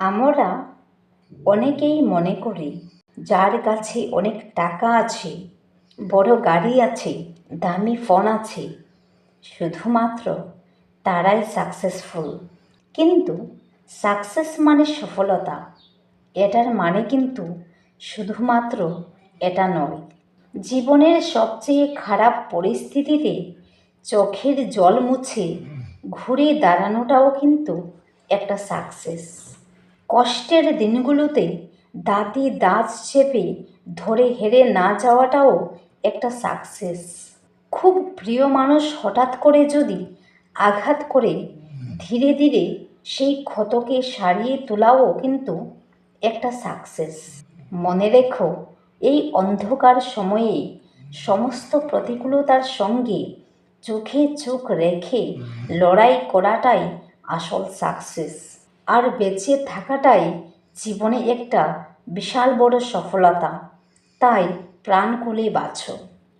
আমরা অনেকেই মনে করি যার কাছে অনেক টাকা আছে, বড় গাড়ি আছে, দামি ফোন আছে, শুধুমাত্র তারাই সাকসেসফুল কিন্তু সাকসেস মানে সফলতা। এটার মানে কিন্তু শুধুমাত্র এটা নয়। জীবনের সবচেয়ে খারাপ পরিস্থিতিতে চোখের জল মুছে ঘুরে দাঁড়ানোটাও কিন্তু একটা সাকসেস কষ্টের দিনগুলোতে দাঁতে দাঁত চেপে ধরে হেরে না যাওয়াটাও একটা সাকসেস খুব প্রিয় মানুষ হঠাৎ করে যদি আঘাত করে ধীরে ধীরে সেই ক্ষতকে সারিয়ে তোলাও কিন্তু একটা সাকসেস মনে রেখো, এই অন্ধকার সময়ে সমস্ত প্রতিকূলতার সঙ্গে চোখে চোখ রেখে লড়াই করাটাই আসল সাকসেস আর বেঁচে থাকাটাই জীবনে একটা বিশাল বড় সফলতা। তাই প্রাণ খুলে বাঁচো।